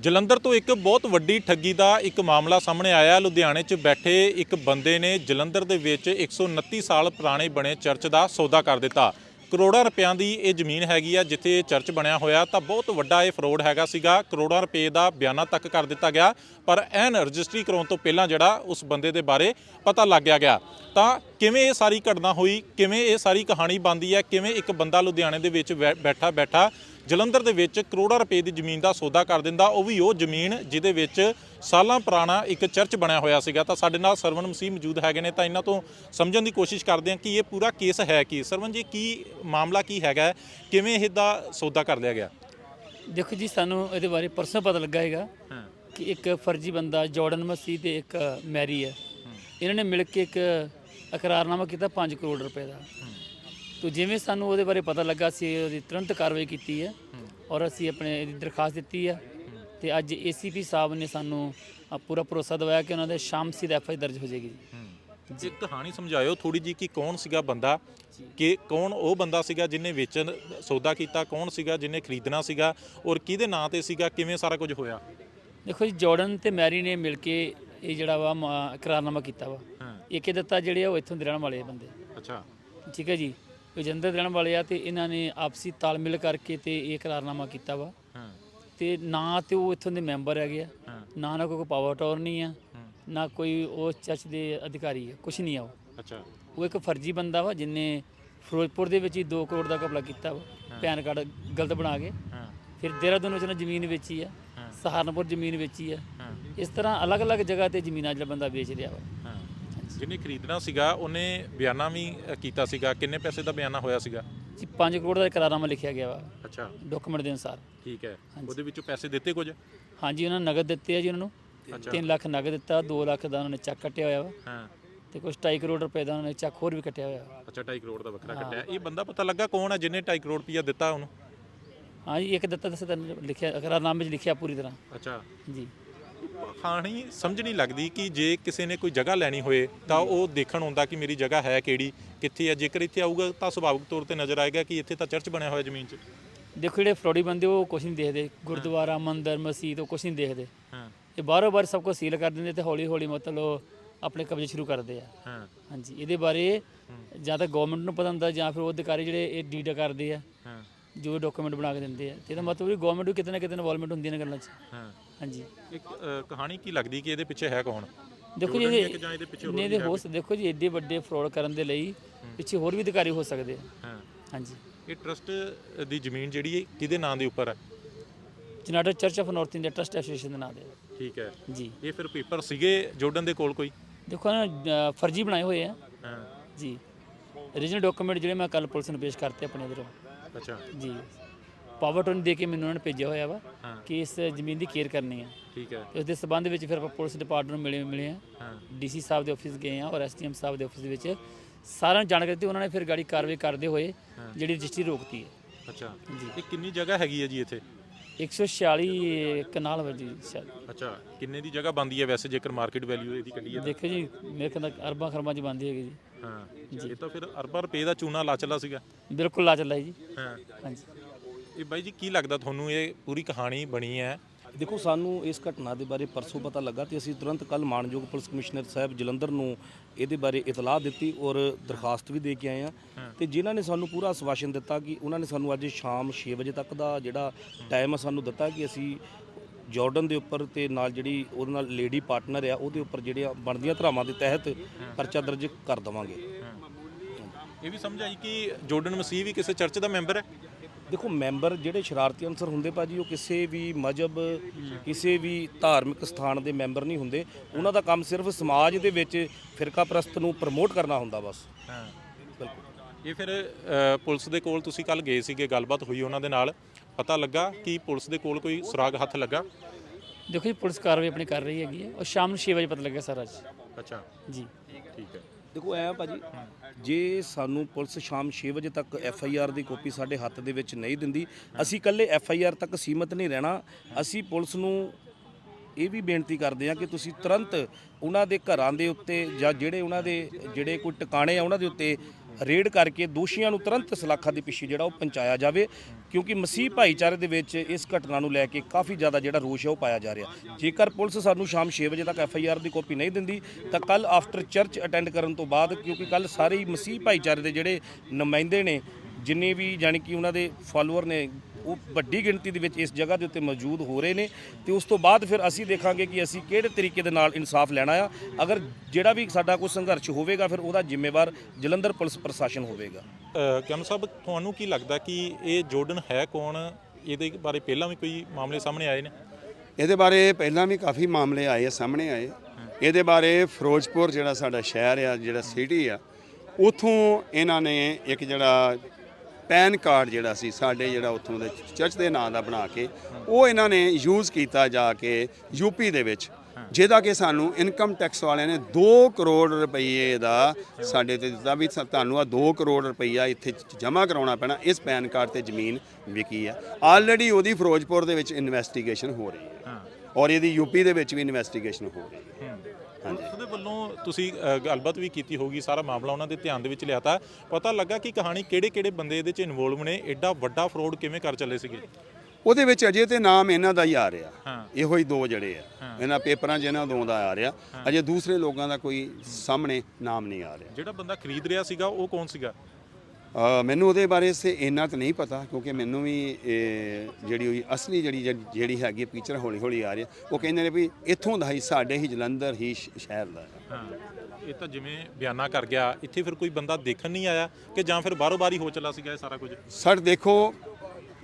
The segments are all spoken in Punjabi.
ਜਲੰਧਰ ਤੋਂ ਇੱਕ ਬਹੁਤ ਵੱਡੀ ਠੱਗੀ ਦਾ ਇੱਕ ਮਾਮਲਾ ਸਾਹਮਣੇ ਆਇਆ। ਲੁਧਿਆਣੇ 'ਚ ਬੈਠੇ ਇੱਕ ਬੰਦੇ ਨੇ ਜਲੰਧਰ ਦੇ ਵਿੱਚ 129 ਸਾਲ ਪੁਰਾਣੇ ਬਣੇ ਚਰਚ ਦਾ ਸੌਦਾ ਕਰ ਦਿੱਤਾ। ਕਰੋੜਾਂ ਰੁਪਿਆਂ ਦੀ ਇਹ ਜ਼ਮੀਨ ਹੈਗੀ ਆ, ਜਿੱਥੇ ਇਹ ਚਰਚ ਬਣਿਆ ਹੋਇਆ, ਤਾਂ ਬਹੁਤ ਵੱਡਾ ਇਹ ਫਰੋਡ ਹੈਗਾ ਸੀਗਾ। ਕਰੋੜਾਂ ਰੁਪਏ ਦਾ ਬਿਆਨਾ ਤੱਕ ਕਰ ਦਿੱਤਾ ਗਿਆ, ਪਰ ਐਨ ਰਜਿਸਟਰੀ ਕਰਾਉਣ ਤੋਂ ਪਹਿਲਾਂ ਜਿਹੜਾ ਉਸ ਬੰਦੇ ਦੇ ਬਾਰੇ ਪਤਾ ਲੱਗਿਆ ਗਿਆ ਤਾਂ ਕਿਵੇਂ ਇਹ ਸਾਰੀ ਘਟਨਾ ਹੋਈ, ਕਿਵੇਂ ਇਹ ਸਾਰੀ ਕਹਾਣੀ ਬਣਦੀ ਹੈ, ਕਿਵੇਂ ਇੱਕ ਬੰਦਾ ਲੁਧਿਆਣੇ ਦੇ ਵਿੱਚ ਬੈ- ਬੈਠਾ ਬੈਠਾ ਜਲੰਧਰ ਦੇ ਵਿੱਚ ਕਰੋੜਾਂ ਰੁਪਏ ਦੀ ਜ਼ਮੀਨ ਦਾ ਸੌਦਾ ਕਰ ਦਿੰਦਾ। ਉਹ ਵੀ ਉਹ ਜ਼ਮੀਨ ਜਿਹਦੇ ਵਿੱਚ ਸਾਲਾਂ ਪੁਰਾਣਾ ਇੱਕ ਚਰਚ ਬਣਿਆ ਹੋਇਆ ਸੀਗਾ। ਤਾਂ ਸਾਡੇ ਨਾਲ ਸਰਵਨ ਮਸੀਹ ਮੌਜੂਦ ਹੈਗੇ ਨੇ। ਤਾਂ ਇਹਨਾਂ ਤੋਂ ਸਮਝਣ ਦੀ ਕੋਸ਼ਿਸ਼ ਕਰਦੇ ਹਾਂ ਕਿ ਇਹ ਪੂਰਾ ਕੇਸ ਹੈ ਕੀ? ਸਰਵਨ ਜੀ ਕੀ ਮਾਮਲਾ ਕੀ ਹੈਗਾ? ਕਿਵੇਂ ਇਹਦਾ ਸੌਦਾ ਕਰ ਲਿਆ ਗਿਆ? ਦੇਖੋ ਜੀ ਸਾਨੂੰ ਇਹਦੇ ਬਾਰੇ ਪਰਸੋਂ ਪਤਾ ਲੱਗਾ ਹੈਗਾ ਕਿ ਇੱਕ ਫਰਜ਼ੀ ਬੰਦਾ ਜਾਰਡਨ ਮਸੀਹ ਤੇ ਇੱਕ ਮੈਰੀ ਹੈ। ਇਹਨਾਂ ਨੇ ਮਿਲ ਕੇ ਇੱਕ ਇਕਰਾਰਨਾਮਾ ਕੀਤਾ 5 ਕਰੋੜ ਰੁਪਏ ਦਾ। ਤੋ ਜਿਵੇਂ ਸਾਨੂੰ ਉਹਦੇ ਬਾਰੇ ਪਤਾ ਲੱਗਾ ਸੀ ਉਹਦੀ ਤੁਰੰਤ ਕਾਰਵਾਈ ਕੀਤੀ ਹੈ ਔਰ ਅਸੀਂ ਆਪਣੇ ਇਹਦੀ ਦਰਖਾਸਤ ਦਿੱਤੀ ਹੈ ਤੇ ਅੱਜ ਏਸੀਪੀ ਸਾਹਿਬ ਨੇ ਸਾਨੂੰ ਪੂਰਾ ਭਰੋਸਾ ਦਿਵਾਇਆ ਕਿ ਉਹਨਾਂ ਦੇ ਸ਼ਾਮ ਸੀ ਐਫ ਆਈ ਦਰਜ ਹੋ ਜਾਏਗੀ ਜੀ। ਕਹਾਣੀ ਸਮਝਾਇਓ ਥੋੜੀ ਜੀ ਕਿ ਕੌਣ ਸੀਗਾ ਬੰਦਾ ਕਿ ਕੌਣ ਉਹ ਬੰਦਾ ਸੀਗਾ ਜਿਹਨੇ ਵੇਚਣ ਸੌਦਾ ਕੀਤਾ ਕੌਣ ਸੀਗਾ ਜਿਹਨੇ ਖਰੀਦਣਾ ਸੀਗਾ ਔਰ ਕਿਹਦੇ ਨਾਂ ਤੇ ਸੀਗਾ ਕਿਵੇਂ ਸਾਰਾ ਕੁਝ ਹੋਇਆ? ਦੇਖੋ ਜੀ ਜਾਰਡਨ ਤੇ ਮੈਰੀ ਨੇ ਮਿਲ ਕੇ ਇਹ ਜਿਹੜਾ ਵਾ ਇਕਰਾਰਨਾਮਾ ਕੀਤਾ ਵਾ। ਇਹ ਦਿੱਤਾ ਜਿਹੜੇ ਉਹ ਇੱਥੋਂ ਦੇ ਰਹਿਣ ਵਾਲੇ ਬੰਦੇ। ਅੱਛਾ। ਠੀਕ ਹੈ ਜੀ? ਉਹ ਜਲੰਧਰ ਦੇ ਰਹਿਣ ਵਾਲੇ ਆ ਤੇ ਇਹਨਾਂ ਨੇ ਆਪਸੀ ਤਾਲਮੇਲ ਕਰਕੇ ਤੇ ਇਹ ਇਕਰਾਰਨਾਮਾ ਕੀਤਾ ਵਾ। ਹਾਂ। ਤੇ ਨਾ ਤੇ ਉਹ ਇੱਥੋਂ ਦੇ ਮੈਂਬਰ ਹੈਗੇ ਆ। ਨਾ ਨਾ ਕੋਈ ਪਾਵਰ ਟੌਰ ਨਹੀਂ ਆ ਨਾ ਕੋਈ ਉਹ ਚਰਚ ਦੇ ਅਧਿਕਾਰੀ ਹੈ ਕੁਛ ਨਹੀਂ ਆ ਉਹ। ਅੱਛਾ। ਉਹ ਇੱਕ ਫਰਜ਼ੀ ਬੰਦਾ ਵਾ ਜਿਨੇ ਫਿਰੋਜ਼ਪੁਰ ਦੇ ਵਿੱਚ ਹੀ 2 ਕਰੋੜ ਦਾ ਘਪਲਾ ਕੀਤਾ ਵਾ ਪੈਨ ਕਾਰਡ ਗਲਤ ਬਣਾ ਕੇ। ਫਿਰ ਦੇਹਰਾਦੂਨ ਵਿੱਚ ਉਹਨੇ ਜ਼ਮੀਨ ਵੇਚੀ ਆ। ਸਹਾਰਨਪੁਰ ਜ਼ਮੀਨ ਵੇਚੀ ਆ। ਇਸ ਤਰ੍ਹਾਂ ਅਲੱਗ-ਅਲੱਗ ਜਗ੍ਹਾ ਤੇ ਜ਼ਮੀਨਾਂ ਜਿਹੜਾ ਬੰਦਾ ਵੇਚ ਰਿਹਾ ਵਾ। ਜਿਹਨੇ ਖਰੀਦਣਾ ਸੀਗਾ ਉਹਨੇ ਬਿਆਨਾ ਵੀ ਕੀਤਾ ਸੀਗਾ। ਕਿੰਨੇ ਪੈਸੇ ਦਾ ਬਿਆਨਾ ਹੋਇਆ ਸੀਗਾ? ਜੀ 5 ਕਰੋੜ ਦਾ ਇਕਰਾਰਨਾਮਾ ਲਿਖਿਆ ਗਿਆ ਵਾ। ਅੱਛਾ। ਡਾਕੂਮੈਂਟ ਦੇ ਅਨੁਸਾਰ। ਠੀਕ ਹੈ। ਉਹਦੇ ਵਿੱਚੋਂ ਪੈਸੇ ਦਿੱਤੇ ਕੁਝ? ਹਾਂਜੀ ਉਹਨਾਂ ਨੇ ਨਗਦ ਦਿੱਤੇ ਆ ਜੀ ਉਹਨਾਂ ਨੂੰ। ਅੱਛਾ। 3 ਲੱਖ ਨਗਦ ਦਿੱਤਾ 2 ਲੱਖ ਦਾ ਉਹਨਾਂ ਨੇ ਚੱਕ ਕੱਟਿਆ ਹੋਇਆ ਵਾ। ਹਾਂ। ਤੇ ਕੁਝ 2.5 ਕਰੋੜ ਰੁਪਏ ਦਾ ਉਹਨਾਂ ਨੇ ਚੱਕ ਹੋਰ ਵੀ ਕੱਟਿਆ ਹੋਇਆ ਅੱਛਾ 2.5 ਕਰੋੜ ਦਾ ਵੱਖਰਾ ਕੱਟਿਆ। ਇਹ ਬੰਦਾ ਪਤਾ ਲੱਗਾ ਕੌਣ ਹੈ ਜਿਹਨੇ 2.5 ਕਰੋੜ ਰੁਪਇਆ ਦਿੱਤਾ ਉਹਨੂੰ? ਹਾਂਜੀ ਇੱਕ ਦਿੱਤਾ ਦੱਸ ਤੈਨੂੰ ਲਿਖਿਆ ਇਕਰਾਰਨਾਮੇ 'ਚ ਲਿਖਿਆ ਪੂਰੀ ਤਰ੍ਹਾਂ। ਅੱਛਾ। ਜੀ। ਕਹਾਣੀ ਸਮਝ ਨਹੀਂ ਲੱਗਦੀ ਕਿ ਜੇ ਕਿਸੇ ਨੇ ਕੋਈ ਜਗ੍ਹਾ ਲੈਣੀ ਹੋਏ ਤਾਂ ਉਹ ਦੇਖਣ ਹੁੰਦਾ ਕਿ ਮੇਰੀ ਜਗ੍ਹਾ ਹੈ ਕਿਹੜੀ ਕਿੱਥੇ ਹੈ ਜੇਕਰ ਇੱਥੇ ਆਊਗਾ ਤਾਂ ਸੁਭਾਵਿਕ ਤੌਰ ਤੇ ਨਜ਼ਰ ਆਏਗਾ ਕਿ ਇੱਥੇ ਤਾਂ ਚਰਚ ਬਣਿਆ ਹੋਇਆ ਜ਼ਮੀਨ 'ਚ। ਦੇਖੋ ਜਿਹੜੇ ਫਰੋਡੀ ਬੰਦੇ ਉਹ ਕੁਛ ਨਹੀਂ ਦੇਖਦੇ। ਗੁਰਦੁਆਰਾ ਮੰਦਿਰ ਮਸਜਿਦ ਉਹ ਕੁਛ ਨਹੀਂ ਦੇਖਦੇ। ਹਾਂ। ਇਹ ਬਾਰੋ ਬਾਰ ਸਭ ਕੁਝ ਸੀਲ ਕਰ ਦਿੰਦੇ ਤੇ ਹੌਲੀ ਹੌਲੀ ਮਤਲਬ ਆਪਣੇ ਕਬਜ਼ੇ ਸ਼ੁਰੂ ਕਰਦੇ ਆ। ਹਾਂ। ਹਾਂਜੀ ਇਹਦੇ ਬਾਰੇ ਜਾਂ ਤਾਂ ਗਵਰਨਮੈਂਟ ਨੂੰ ਪਤਾ ਹੁੰਦਾ ਜਾਂ ਫਿਰ ਉਹ ਅਧਿਕਾਰੀ ਜਿਹੜੇ ਇਹ ਡੀਡਾ ਕਰਦੇ ਆ। ਜੋ ਡਾਕੂਮੈਂਟ ਬਣਾ ਕੇ ਦਿੰਦੇ ਆ। ਤੇ ਇਹਦਾ ਮਤਲਬ ਵੀ ਗਵਰਨਮੈਂਟ ਵੀ ਕਿਤੇ ਨਾ ਕਿਤੇ ਇਨਵੋਲਵਮੈਂਟ ਹੁੰਦੀ ਨੇ ਗੱਲਾਂ 'ਚ। ਹਾਂ। ਹਾਂਜੀ। ਇੱਕ ਅ, ਕਹਾਣੀ ਕੀ ਲੱਗਦੀ ਕਿ ਇਹਦੇ ਪਿੱਛੇ ਹੈ ਕੌਣ? ਦੇਖੋ ਜੀ ਜੋੜਨ ਦੀ ਇਹਦੇ ਇੱਕ ਜਾਂ ਇਹਦੇ ਪਿੱਛੇ ਹੋਰ ਨਹੀਂ ਇਹਦੇ ਹੋ ਸਕ- ਦੇਖੋ ਜੀ ਏਡੇ ਵੱਡੇ ਫਰਾਡ ਕਰਨ ਦੇ ਲਈ ਪਿੱਛੇ ਹੋਰ ਵੀ ਅਧਿਕਾਰੀ ਹੋ ਸਕਦੇ ਆ। ਹਾਂ। ਹਾਂਜੀ। ਇਹ ਟਰਸਟ ਦੀ ਜ਼ਮੀਨ ਜਿਹੜੀ ਹੈ ਕਿਹਦੇ ਨਾਂ ਦੇ ਉੱਪਰ ਹੈ? ਜਨਾਡਾ church of North India trust association ਦੇ ਨਾਂ ਦੇ ਠੀਕ ਹੈ। ਜੀ। ਇਹ ਫਿਰ ਪੇਪਰ ਸੀਗੇ ਜੋਰਡਨ ਦੇ ਕੋਲ ਕੋਈ? ਦੇਖੋ ਨਾ ਅ, ਫਰਜ਼ੀ ਬਣਾਏ ਹੋਏ ਆ। ਹਾਂ। ਜੀ। ਰੀਜਨਲ ਡਾਕੂਮੈਂਟ ਜਿਹੜੇ ਮੈਂ ਕੱਲ ਪੁਲਿਸ ਨੂੰ ਪੇਸ਼ ਕਰਤੇ ਆਪਣੇ ਇਧਰੋਂ ਅੱਛਾ। ਜੀ। ਪਾਵਰ ਟੋਨ ਦੇ ਕੇ ਮੈਨੂੰ ਉਹਨਾਂ ਨੇ ਭੇਜਿਆ ਹੋਇਆ ਵਾ ਹਾਂ। ਕਿ ਇਸ ਜ਼ਮੀਨ ਦੀ ਕੇਅਰ ਕਰਨੀ ਹੈ ਠੀਕ ਹੈ। ਤੇ ਉਸ ਦੇ ਸਬੰਧ ਵਿੱਚ ਫਿਰ ਆਪਾਂ ਪੁਲਿਸ ਡਿਪਾਰਟਮੈਂਟ ਨੂੰ ਮਿਲੇ ਮਿਲੇ ਆ। ਹਾਂ। ਡੀਸੀ ਸਾਹਿਬ ਦੇ ਆਫਿਸ ਗਏ ਆ ਔਰ ਐਸਟੀਐਮ ਸਾਹਿਬ ਦੇ ਆਫਿਸ ਵਿੱਚ ਸਾਰਿਆਂ ਨੂੰ ਜਾਣਕਾਰੀ ਦਿੱਤੀ ਉਹਨਾਂ ਨੇ ਫਿਰ ਗਾੜੀ ਕਾਰਵਾਈ ਕਰਦੇ ਹੋਏ ਜਿਹੜੀ ਰਜਿਸਟਰੀ ਰੋਕਤੀ ਹੈ। ਅੱਛਾ। ਜੀ। ਇਹ ਕਿੰਨੀ ਜਗ੍ਹਾ ਹੈਗੀ ਹੈ ਜੀ ਇੱਥੇ? 146 ਕਨਾਲ ਵਜੀ ਸ਼ਾਇਦ। ਅੱਛਾ ਕਿੰਨੇ ਦੀ ਜਗ੍ਹਾ ਬੰਦੀ ਹੈ ਵੈਸੇ ਜੇਕਰ ਮਾਰਕੀਟ ਵੈਲਿਊ ਇਹਦੀ ਕੱਢੀਏ? ਦੇਖੋ ਜੀ ਮੇਰੇ ਨਾਲ ਅਰਬਾਂ ਖਰਬਾਂ ਚ ਬੰਦੀ ਹੈਗੀ ਜੀ। ਹਾਂ। ਇਹ ਤਾਂ ਫਿਰ ਅਰਬਾਂ ਰੁਪਏ ਦਾ ਚੂਨਾ ਲਾ ਚੱਲਾ ਸੀਗਾ। ਬਿਲਕੁਲ ਲਾ ਚੱਲਾ ਜੀ। ਹਾਂ। ਹਾਂਜੀ। ਇਹ ਬਾਈ ਜੀ ਕੀ ਲੱਗਦਾ ਤੁਹਾਨੂੰ ਇਹ ਪੂਰੀ ਕਹਾਣੀ ਬਣੀ ਹੈ? ਦੇਖੋ ਸਾਨੂੰ ਇਸ ਘਟਨਾ ਦੇ ਬਾਰੇ ਪਰਸੋਂ ਪਤਾ ਲੱਗਾ ਤੇ ਅਸੀਂ ਤੁਰੰਤ ਕੱਲ ਮਾਨਯੋਗ ਪੁਲਿਸ ਕਮਿਸ਼ਨਰ ਸਾਹਿਬ ਜਲੰਧਰ ਨੂੰ ਇਹਦੇ ਬਾਰੇ ਇਤਲਾਹ ਦਿੱਤੀ ਔਰ ਦਰਖਾਸਤ ਵੀ ਦੇ ਕੇ ਆਏ ਆ ਤੇ ਜਿਨ੍ਹਾਂ ਨੇ ਸਾਨੂੰ ਪੂਰਾ ਆਸ਼ਵਾਸਨ ਦਿੱਤਾ ਕਿ ਉਹਨਾਂ ਨੇ ਸਾਨੂੰ ਅੱਜ ਸ਼ਾਮ 6 ਵਜੇ ਤੱਕ ਦਾ ਜਿਹੜਾ ਟਾਈਮ ਸਾਨੂੰ ਦਿੱਤਾ ਕਿ ਅਸੀਂ ਜਾਰਡਨ ਦੇ ਉੱਪਰ ਤੇ ਨਾਲ ਜਿਹੜੀ ਉਹਦੇ ਨਾਲ ਲੇਡੀ ਪਾਰਟਨਰ ਆ ਉਹਦੇ ਉੱਪਰ ਜਿਹੜੀਆਂ ਬਣਦੀਆਂ ਧਰਾਵਾਂ ਦੇ ਤਹਿਤ ਪਰਚਾ ਦਰਜ ਕਰ ਦਵਾਂਗੇ। ਇਹ ਵੀ ਸਮਝ ਆਈ ਕਿ ਜੋਰਡਨ ਮਸੀਹ ਵੀ ਕਿਸੇ ਚਰਚ ਦਾ ਮੈਂਬਰ ਹੈ? ਦੇਖੋ ਮੈਂਬਰ ਜਿਹੜੇ ਸ਼ਰਾਰਤੀ ਅਨਸਰ ਹੁੰਦੇ ਭਾਜੀ ਉਹ ਕਿਸੇ ਵੀ ਮਜਹਬ ਕਿਸੇ ਵੀ ਧਾਰਮਿਕ ਸਥਾਨ ਦੇ ਮੈਂਬਰ ਨਹੀਂ ਹੁੰਦੇ। ਉਹਨਾਂ ਦਾ ਕੰਮ ਸਿਰਫ ਸਮਾਜ ਦੇ ਵਿੱਚ ਫਿਰਕਾ ਪ੍ਰਸਤ ਨੂੰ ਪ੍ਰਮੋਟ ਕਰਨਾ ਹੁੰਦਾ ਬਸ। ਹਾਂ। ਬਿਲਕੁਲ। ਇਹ ਫਿਰ ਪੁਲਿਸ ਦੇ ਕੋਲ ਤੁਸੀਂ ਕੱਲ ਗਏ ਸੀਗੇ ਗੱਲਬਾਤ ਹੋਈ ਉਹਨਾਂ ਦੇ ਨਾਲ। ਪਤਾ ਲੱਗਾ ਕਿ ਪੁਲਿਸ ਦੇ ਕੋਲ ਕੋਈ ਸੁਰਾਗ ਹੱਥ ਲੱਗਾ? ਦੇਖੋ ਜੀ ਪੁਲਿਸ ਕਾਰਵਾਈ ਆਪਣੀ ਕਰ ਰਹੀ ਹੈਗੀ ਹੈ। ਔਰ ਸ਼ਾਮ ਨੂੰ 6 ਵਜੇ ਪਤਾ ਲੱਗਿਆ ਸਾਰਾ ਜੀ ਅੱਛਾ। ਜੀ। ਠੀਕ ਹੈ। ਦੇਖੋ ਐ ਭਾਜੀ ਜੇ ਸਾਨੂੰ ਪੁਲਿਸ ਸ਼ਾਮ 6 ਵਜੇ ਤੱਕ ਐਫ ਆਈ ਆਰ ਦੀ ਕਾਪੀ ਸਾਡੇ ਹੱਥ ਦੇ ਵਿੱਚ ਨਹੀਂ ਦਿੰਦੀ ਅਸੀਂ ਇਕੱਲੇ ਐਫ ਆਈ ਆਰ ਤੱਕ ਸੀਮਤ ਨਹੀਂ ਰਹਿਣਾ। ਅਸੀਂ ਪੁਲਿਸ ਨੂੰ ਇਹ ਵੀ ਬੇਨਤੀ ਕਰਦੇ ਹਾਂ ਕਿ ਤੁਸੀਂ ਤੁਰੰਤ ਉਹਨਾਂ ਦੇ ਘਰਾਂ ਦੇ ਉੱਤੇ ਜਾਂ ਜਿਹੜੇ ਉਹਨਾਂ ਦੇ ਜਿਹੜੇ ਕੋਈ ਟਿਕਾਣੇ ਆ ਉਹਨਾਂ ਦੇ ਉੱਤੇ ਰੇਡ ਕਰਕੇ ਦੋਸ਼ੀਆਂ ਨੂੰ ਤੁਰੰਤ ਸਲਾਖਾਂ ਦੇ ਪਿੱਛੇ ਜਿਹੜਾ ਉਹ ਪਹੁੰਚਾਇਆ ਜਾਵੇ, ਕਿਉਂਕਿ ਮਸੀਹ ਭਾਈਚਾਰੇ ਦੇ ਵਿੱਚ ਇਸ ਘਟਨਾ ਨੂੰ ਲੈ ਕੇ ਕਾਫੀ ਜ਼ਿਆਦਾ ਜਿਹੜਾ ਰੋਸ਼ ਹੈ ਉਹ ਪਾਇਆ ਜਾ ਰਿਹਾ। ਜੇਕਰ ਪੁਲਿਸ ਸਾਨੂੰ ਸ਼ਾਮ 6 ਵਜੇ ਤੱਕ ਐਫ ਆਈ ਆਰ ਦੀ ਕਾਪੀ ਨਹੀਂ ਦਿੰਦੀ, ਤਾਂ ਕੱਲ ਆਫਟਰ ਚਰਚ ਅਟੈਂਡ ਕਰਨ ਤੋਂ ਬਾਅਦ, ਕਿਉਂਕਿ ਕੱਲ ਸਾਰੇ ਹੀ ਮਸੀਹ ਭਾਈਚਾਰੇ ਦੇ ਜਿਹੜੇ ਨੁਮਾਇੰਦੇ ਨੇ, ਜਿੰਨੇ ਵੀ ਜਾਣੀ ਕਿ ਉਹਨਾਂ ਦੇ ਫਾਲੋਅਰ ਨੇ ਉਹ ਵੱਡੀ ਗਿਣਤੀ ਦੇ ਵਿੱਚ ਇਸ ਜਗ੍ਹਾ ਦੇ ਉੱਤੇ ਮੌਜੂਦ ਹੋ ਰਹੇ ਨੇ ਤੇ ਉਸ ਤੋਂ ਬਾਅਦ ਫਿਰ ਅਸੀਂ ਦੇਖਾਂਗੇ ਕਿ ਅਸੀਂ ਕਿਹੜੇ ਤਰੀਕੇ ਦੇ ਨਾਲ ਇਨਸਾਫ ਲੈਣਾ ਆ। ਅਗਰ ਜਿਹੜਾ ਵੀ ਸਾਡਾ ਕੋਈ ਸੰਘਰਸ਼ ਹੋਵੇਗਾ ਫਿਰ ਉਹਦਾ ਜ਼ਿੰਮੇਵਾਰ ਜਲੰਧਰ ਪੁਲਿਸ ਪ੍ਰਸ਼ਾਸਨ ਹੋਵੇਗਾ। ਅ, ਕਿਰਨ ਸਾਹਿਬ ਤੁਹਾਨੂੰ ਕੀ ਲੱਗਦਾ ਕਿ ਇਹ ਜੋਰਡਨ ਹੈ ਕੌਣ? ਇਹਦੇ ਬਾਰੇ ਪਹਿਲਾਂ ਵੀ ਕੋਈ ਮਾਮਲੇ ਸਾਹਮਣੇ ਆਏ ਨੇ? ਇਹਦੇ ਬਾਰੇ ਪਹਿਲਾਂ ਵੀ ਕਾਫੀ ਮਾਮਲੇ ਆਏ ਆ ਸਾਹਮਣੇ ਆਏ। ਇਹਦੇ ਬਾਰੇ ਫਿਰੋਜ਼ਪੁਰ ਜਿਹੜਾ ਸਾਡਾ ਸ਼ਹਿਰ ਆ ਜਿਹੜਾ ਸਿਟੀ ਆ ਉਥੋਂ ਇਹਨਾਂ ਨੇ ਇੱਕ ਜਿਹੜਾ ਪੈਨ ਕਾਰਡ ਜਿਹੜਾ ਸੀ ਸਾਡੇ ਜਿਹੜਾ ਉਥੋਂ ਦੇ ਚਰਚ ਦੇ ਨਾਂ ਦਾ ਬਣਾ ਕੇ ਉਹ ਇਹਨਾਂ ਨੇ ਯੂਜ਼ ਕੀਤਾ ਜਾ ਕੇ ਯੂਪੀ ਦੇ ਵਿੱਚ ਜਿਹਦਾ ਕਿ ਸਾਨੂੰ ਇਨਕਮ ਟੈਕਸ ਵਾਲਿਆਂ ਨੇ 2 ਕਰੋੜ ਰੁਪਏ ਦਾ ਸਾਡੇ ਤੇ ਦਿੱਤਾ ਵੀ ਤੁਹਾਨੂੰ ਆ 2 ਕਰੋੜ ਰੁਪਈਆ ਇੱਥੇ ਜਮ੍ਹਾਂ ਕਰਾਉਣਾ ਪੈਣਾ ਇਸ ਪੈਨ ਕਾਰਡ ਤੇ ਜ਼ਮੀਨ ਵਿਕੀ ਆ। ਆਲਰੇਡੀ ਉਹਦੀ ਫਿਰੋਜ਼ਪੁਰ ਦੇ ਵਿੱਚ ਇਨਵੈਸਟੀਗੇਸ਼ਨ ਹੋ ਰਹੀ ਹੈ। ਔਰ ਇਹਦੀ ਯੂਪੀ ਦੇ ਵਿੱਚ ਵੀ ਇਨਵੈਸਟੀਗੇਸ਼ਨ ਹੋ ਰਹੀ ਹੈ। ਵੱਲੋਂ ਤੁਸੀਂ ਗੱਲਬਾਤ ਵੀ ਕੀਤੀ ਹੋਗੀ ਸਾਰਾ ਮਾਮਲਾ ਉਹਨਾਂ ਦੇ ਧਿਆਨ ਦੇ ਵਿੱਚ ਲਿਆਤਾ। ਪਤਾ ਲੱਗਾ ਕਿ ਕਹਾਣੀ ਕਿਹੜੇ ਕਿਹੜੇ ਬੰਦੇ ਇਹਦੇ ਚ ਇਨਵੋਲਵ ਨੇ ਐਡਾ ਵੱਡਾ ਫਰੋਡ ਕਿਵੇਂ ਕਰ ਚੱਲੇ ਸੀਗੇ? ਉਹਦੇ ਵਿੱਚ ਅਜੇ ਤੇ ਨਾਮ ਇਹਨਾਂ ਦਾ ਹੀ ਆ ਰਿਹਾ। ਇਹੋ ਹੀ ਦੋ ਜਿਹੜੇ ਆ। ਇਹਨਾਂ ਪੇਪਰਾਂ 'ਚ ਇਹਨਾਂ ਦੋ ਦਾ ਆ ਰਿਹਾ। ਅਜੇ ਦੂਸਰੇ ਲੋਕਾਂ ਦਾ ਕੋਈ ਸਾਹਮਣੇ ਨਾਮ ਨਹੀਂ ਆ ਰਿਹਾ। ਜਿਹੜਾ ਬੰਦਾ ਖਰੀਦ ਰਿਹਾ ਸੀਗਾ ਉਹ ਕੌਣ ਸੀਗਾ? ਮੈਨੂੰ ਉਹਦੇ ਬਾਰੇ ਸੇ ਇੰਨਾ ਤਾਂ ਨਹੀਂ ਪਤਾ ਕਿਉਂਕਿ ਮੈਨੂੰ ਵੀ ਜਿਹੜੀ ਹੋਈ ਅਸਲੀ ਜਿਹੜੀ ਜਿਹੜੀ- ਹੈਗੀ ਪਿਕਚਰ ਹੌਲੀ ਹੌਲੀ ਆ ਰਹੀ ਹੈ ਉਹ ਕਹਿੰਦੇ ਨੇ ਵੀ ਇੱਥੋਂ ਦਾ ਹੀ ਸਾਡੇ ਹੀ ਜਲੰਧਰ ਹੀ ਸ਼ਹਿਰ ਦਾ ਹੈ। ਹਾਂ ਇਹ ਤਾਂ ਜਿਵੇਂ ਬਿਆਨਾ ਕਰ ਗਿਆ ਇੱਥੇ ਫਿਰ ਕੋਈ ਬੰਦਾ ਦੇਖਣ ਨਹੀਂ ਆਇਆ ਕਿ ਜਾਂ ਫਿਰ ਬਾਰੋ ਬਾਰੀ ਹੋ ਚੱਲਾ ਸੀਗਾ ਇਹ ਸਾਰਾ ਕੁਝ? ਸਰ ਦੇਖੋ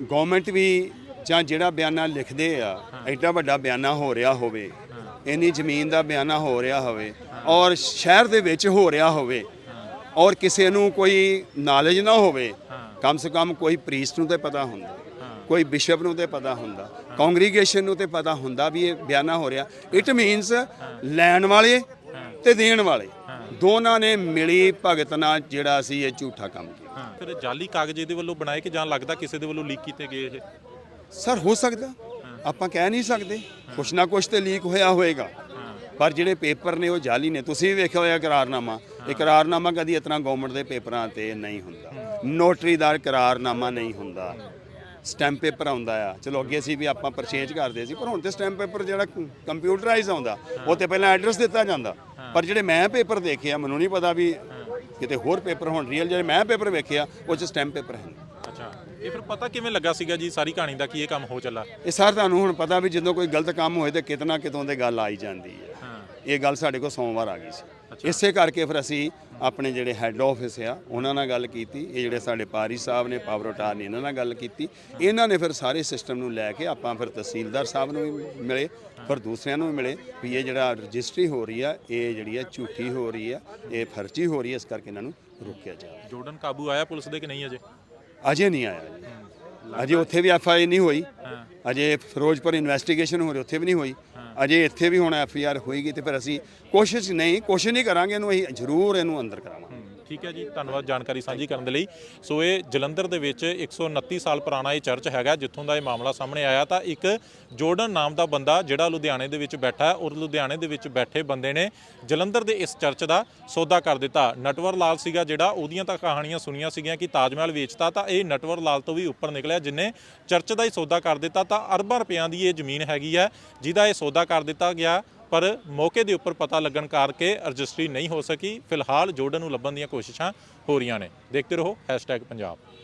ਗਵਰਨਮੈਂਟ ਵੀ ਜਾਂ ਜਿਹੜਾ ਬਿਆਨਾ ਲਿਖਦੇ ਆ ਐਡਾ ਵੱਡਾ ਬਿਆਨਾ ਹੋ ਰਿਹਾ ਹੋਵੇ ਇੰਨੀ ਜ਼ਮੀਨ ਦਾ ਬਿਆਨਾ ਹੋ ਰਿਹਾ ਹੋਵੇ ਔਰ ਸ਼ਹਿਰ ਦੇ ਵਿੱਚ ਹੋ ਰਿਹਾ ਹੋਵੇ ਔਰ ਕਿਸੇ ਨੂੰ ਕੋਈ ਨੌਲੇਜ ਨਾ ਹੋਵੇ ਕਮ ਸੇ ਕਮ ਕੋਈ ਪ੍ਰੀਸਟ ਨੂੰ ਤੇ ਪਤਾ ਹੁੰਦਾ ਕੋਈ ਬਿਸ਼ਪ ਨੂੰ ਤੇ ਪਤਾ ਹੁੰਦਾ ਕੰਗਰੀਗੇਸ਼ਨ ਨੂੰ ਤੇ ਪਤਾ ਹੁੰਦਾ ਵੀ ਇਹ ਬਿਆਨਾ ਹੋ ਰਿਹਾ। ਇਟ ਮੀਨਸ ਲੈਣ ਵਾਲੇ ਤੇ ਦੇਣ ਵਾਲੇ। ਦੋਨਾਂ ਨੇ ਮਿਲੀ ਭਗਤ ਨਾਲ ਜਿਹੜਾ ਸੀ ਇਹ ਝੂਠਾ ਕੰਮ ਕੀਤਾ। ਫਿਰ ਜਾਲੀ ਕਾਗਜ਼ ਇਹਦੇ ਵੱਲੋਂ ਬਣਾਏ ਕਿ ਜਾਂ ਲੱਗਦਾ ਕਿਸੇ ਦੇ ਵੱਲੋਂ ਲੀਕ ਕੀਤੇ ਗਏ ਇਹ? ਸਰ ਹੋ ਸਕਦਾ। ਆਪਾਂ ਕਹਿ ਨਹੀਂ ਸਕਦੇ। ਕੁਛ ਨਾ ਕੁਛ ਤੇ ਲੀਕ ਹੋਇਆ ਹੋਏਗਾ। ਪਰ ਜਿਹੜੇ ਪੇਪਰ ਨੇ ਉਹ ਜਾਲੀ ਨੇ। ਤੁਸੀਂ ਵੀ ਵੇਖਿਆ ਹੋਇਆ ਕਰਾਰਨਾਮਾ। ਇਹ ਕਰਾਰਨਾਮਾ ਕਦੀ ਇਤਨਾ ਗਵਰਨਮੈਂਟ ਦੇ ਪੇਪਰਾਂ ਤੇ ਨਹੀਂ ਹੁੰਦਾ। ਨੋਟਰੀਦਾਰ ਕਰਾਰਨਾਮਾ ਨਹੀਂ ਹੁੰਦਾ। ਸਟੈਂਪ ਪੇਪਰ ਆਉਂਦਾ ਆ। ਚਲੋ ਅੱਗੇ ਸੀ ਵੀ ਆਪਾਂ ਪਰਚੇਜ ਕਰਦੇ ਸੀ ਪਰ ਹੁਣ ਤੇ ਸਟੈਂਪ ਪੇਪਰ ਜਿਹੜਾ ਕੰਪਿਊਟਰਾਈਜ਼ ਆਉਂਦਾ ਉਹ ਤੇ ਪਹਿਲਾਂ ਐਡਰੈਸ ਦਿੱਤਾ ਜਾਂਦਾ। ਪਰ ਜਿਹੜੇ ਮੈਂ ਪੇਪਰ ਦੇਖਿਆ ਮੈਨੂੰ ਨਹੀਂ ਪਤਾ ਵੀ ਕਿਤੇ ਹੋਰ ਪੇਪਰ ਹੁਣ ਰੀਅਲ ਜਿਹੜੇ ਮੈਂ ਪੇਪਰ ਵੇਖਿਆ ਉਹ ਚ ਸਟੈਂਪ ਪੇਪਰ ਹੈ ਅੱਛਾ। ਇਹ ਫਿਰ ਪਤਾ ਕਿਵੇਂ ਲੱਗਾ ਸੀਗਾ ਜੀ ਸਾਰੀ ਕਹਾਣੀ ਦਾ ਕਿ ਇਹ ਕੰਮ ਹੋ ਚੱਲਾ? ਇਹ ਸਰ ਤੁਹਾਨੂੰ ਹੁਣ ਪਤਾ ਵੀ ਜਦੋਂ ਕੋਈ ਗਲਤ ਕੰਮ ਹੋਏ ਤੇ ਕਿਤਨਾ ਕਿਤੋਂ ਤੇ ਗੱਲ ਆਈ ਜਾਂਦੀ ਹੈ। ਹਾਂ। ਇਹ ਗੱਲ ਸਾਡੇ ਕੋਲ ਸੋਮਵਾਰ ਆ ਗਈ ਸੀ। ਇਸੇ ਕਰਕੇ ਫਿਰ ਅਸੀਂ ਆਪਣੇ ਜਿਹੜੇ ਹੈੱਡ ਆਫਿਸ ਆ ਉਹਨਾਂ ਨਾਲ ਗੱਲ ਕੀਤੀ। ਇਹ ਜਿਹੜੇ ਸਾਡੇ ਪਾਰੀ ਸਾਹਿਬ ਨੇ ਪਾਵਰ ਅਟਾਰ ਨੇ ਇਹਨਾਂ ਨਾਲ ਗੱਲ ਕੀਤੀ। ਇਹਨਾਂ ਨੇ ਫਿਰ ਸਾਰੇ ਸਿਸਟਮ ਨੂੰ ਲੈ ਕੇ ਆਪਾਂ ਫਿਰ ਤਹਿਸੀਲਦਾਰ ਸਾਹਿਬ ਨੂੰ ਵੀ ਮਿਲੇ ਫਿਰ ਦੂਸਰਿਆਂ ਨੂੰ ਵੀ ਮਿਲੇ ਵੀ ਇਹ ਜਿਹੜਾ ਰਜਿਸਟਰੀ ਹੋ ਰਹੀ ਆ ਇਹ ਜਿਹੜੀ ਆ ਝੂਠੀ ਹੋ ਰਹੀ ਆ ਇਹ ਫਰਜ਼ੀ ਹੋ ਰਹੀ ਹੈ ਇਸ ਕਰਕੇ ਇਹਨਾਂ ਨੂੰ ਰੋਕਿਆ ਜਾਵੇ ਜੋਰਡਨ ਕਾਬੂ ਆਇਆ ਪੁਲਿਸ ਦੇ ਕਿ ਨਹੀਂ ਅਜੇ? ਅਜੇ ਨਹੀਂ ਆਇਆ ਜੀ। ਅਜੇ ਉੱਥੇ ਵੀ ਐਫ ਆਈ ਨਹੀਂ ਹੋਈ। ਅਜੇ ਫਿਰੋਜ਼ਪੁਰ ਇਨਵੈਸਟੀਗੇਸ਼ਨ ਹੋ ਰਹੀ, ਉੱਥੇ ਵੀ ਨਹੀਂ ਹੋਈ। ਅਜੇ ਇੱਥੇ ਵੀ ਹੁਣ ਐਫ ਆਈ ਆਰ ਹੋਏਗੀ ਤੇ ਫਿਰ ਅਸੀਂ ਕੋਸ਼ਿਸ਼ ਨਹੀਂ ਕੋਸ਼ਿਸ਼ ਨਹੀਂ ਕਰਾਂਗੇ, ਇਹਨੂੰ ਅਸੀਂ ਜ਼ਰੂਰ ਇਹਨੂੰ ਅੰਦਰ ਕਰਾਵਾਂਗੇ। ਠੀਕ ਹੈ ਜੀ, ਧੰਨਵਾਦ ਜਾਣਕਾਰੀ ਸਾਂਝੀ ਕਰਨ ਦੇ ਲਈ। ਸੋ ਇਹ ਜਲੰਧਰ ਦੇ ਵਿੱਚ 129 ਸਾਲ ਪੁਰਾਣਾ ਇਹ ਚਰਚ ਹੈਗਾ, ਜਿੱਥੋਂ ਦਾ ਇਹ ਮਾਮਲਾ ਸਾਹਮਣੇ ਆਇਆ। ਤਾਂ ਇੱਕ ਜੋਰਡਨ ਨਾਮ ਦਾ ਬੰਦਾ ਜਿਹੜਾ ਲੁਧਿਆਣੇ ਦੇ ਵਿੱਚ ਬੈਠਾ ਹੈ, ਔਰ ਲੁਧਿਆਣੇ ਦੇ ਵਿੱਚ ਬੈਠੇ ਬੰਦੇ ਨੇ ਜਲੰਧਰ ਦੇ ਇਸ ਚਰਚ ਦਾ ਸੌਦਾ ਕਰ ਦਿੱਤਾ। ਨਟਵਰ ਲਾਲ ਸੀਗਾ ਜਿਹੜਾ, ਉਹਦੀਆਂ ਤਾਂ ਕਹਾਣੀਆਂ ਸੁਣੀਆਂ ਸੀਗੀਆਂ ਕਿ ਤਾਜ ਮਹਿਲ ਵੇਚਤਾ, ਤਾਂ ਇਹ ਨਟਵਰ ਲਾਲ ਤੋਂ ਵੀ ਉੱਪਰ ਨਿਕਲਿਆ, ਜਿਨੇ ਚਰਚ ਦਾ ਹੀ ਸੌਦਾ ਕਰ ਦਿੱਤਾ। ਤਾਂ ਅਰਬਾਂ ਰੁਪਇਆਂ ਦੀ ਇਹ ਜ਼ਮੀਨ ਹੈਗੀ ਹੈ, ਜਿਹਦਾ ਇਹ ਸੌਦਾ ਕਰ ਦਿੱਤਾ ਗਿਆ। ਪਰ ਮੌਕੇ ਦੇ ਉੱਪਰ ਪਤਾ ਲੱਗਣ ਕਰਕੇ ਰਜਿਸਟਰੀ ਨਹੀਂ ਹੋ ਸਕੀ। ਫਿਲਹਾਲ ਜੋੜਨ ਨੂੰ ਲੱਭਣ ਦੀਆਂ ਕੋਸ਼ਿਸ਼ਾਂ ਹੋ ਰਹੀਆਂ ਨੇ। ਦੇਖਦੇ ਰਹੋ #ਪੰਜਾਬ।